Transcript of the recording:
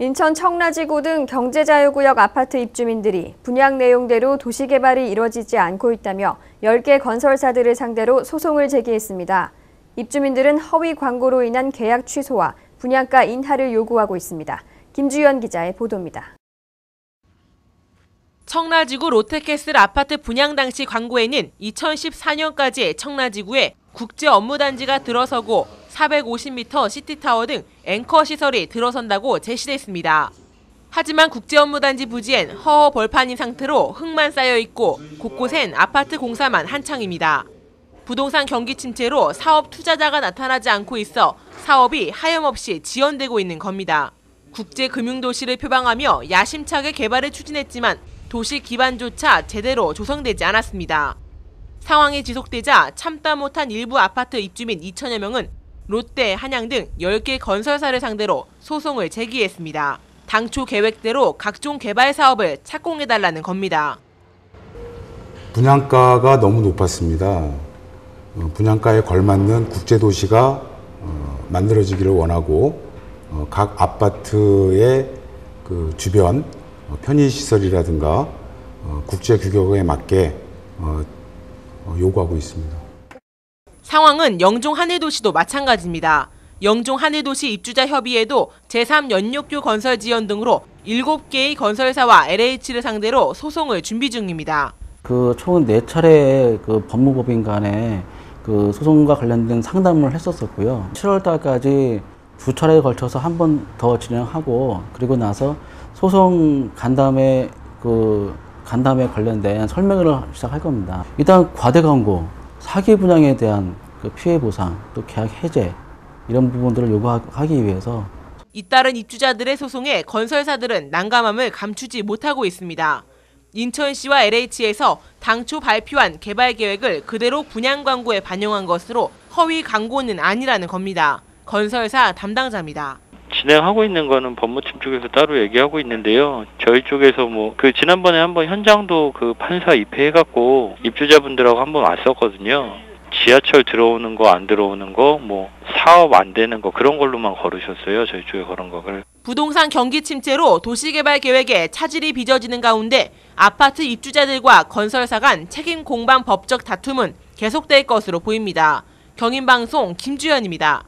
인천 청라지구 등 경제자유구역 아파트 입주민들이 분양 내용대로 도시개발이 이뤄지지 않고 있다며 10개 건설사들을 상대로 소송을 제기했습니다. 입주민들은 허위 광고로 인한 계약 취소와 분양가 인하를 요구하고 있습니다. 김주연 기자의 보도입니다. 청라지구 롯데캐슬 아파트 분양 당시 광고에는 2014년까지 청라지구에 국제 업무단지가 들어서고 450m 시티타워 등 앵커 시설이 들어선다고 제시됐습니다. 하지만 국제업무단지 부지엔 허허 벌판인 상태로 흙만 쌓여 있고 곳곳엔 아파트 공사만 한창입니다. 부동산 경기 침체로 사업 투자자가 나타나지 않고 있어 사업이 하염없이 지연되고 있는 겁니다. 국제금융도시를 표방하며 야심차게 개발을 추진했지만 도시 기반조차 제대로 조성되지 않았습니다. 상황이 지속되자 참다 못한 일부 아파트 입주 민 2천여 명은 롯데, 한양 등 10개 건설사를 상대로 소송을 제기했습니다. 당초 계획대로 각종 개발 사업을 착공해달라는 겁니다. 분양가가 너무 높았습니다. 어, 분양가에 걸맞는 국제도시가 어, 만들어지기를 원하고 어, 각 아파트의 그 주변 편의시설이라든가 국제 규격에 맞게 요구하고 있습니다. 상황은 영종 한해도시도 마찬가지입니다. 영종 한해도시 입주자 협의회도 제3연욕교 건설 지원 등으로 7개의 건설사와 LH를 상대로 소송을 준비 중입니다. 그 총 4차례 그 법무법인 간에 그 소송과 관련된 상담을 했었었고요. 7월 달까지 두 차례에 걸쳐서 한 번 더 진행하고 그리고 나서 소송 간담회 그 간담회 관련된 설명을 시작할 겁니다. 일단 과대 광고, 사기 분양에 대한 그 피해 보상, 또 계약 해제 이런 부분들을 요구하기 위해서 잇따른 입주자들의 소송에 건설사들은 난감함을 감추지 못하고 있습니다. 인천시와 LH에서 당초 발표한 개발 계획을 그대로 분양 광고에 반영한 것으로 허위 광고는 아니라는 겁니다. 건설사 담당자입니다. 진행하고 있는 거는 법무팀 쪽에서 따로 얘기하고 있는데요. 저희 쪽에서 뭐 그 지난번에 한번 현장도 그 판사 입회해갖고 입주자분들하고 한번 왔었거든요. 지하철 들어오는 거 안 들어오는 거 뭐 사업 안 되는 거 그런 걸로만 걸으셨어요. 저희 쪽에 그런 거를. 부동산 경기 침체로 도시개발 계획에 차질이 빚어지는 가운데 아파트 입주자들과 건설사 간 책임 공방 법적 다툼은 계속될 것으로 보입니다. 경인방송 김주현입니다.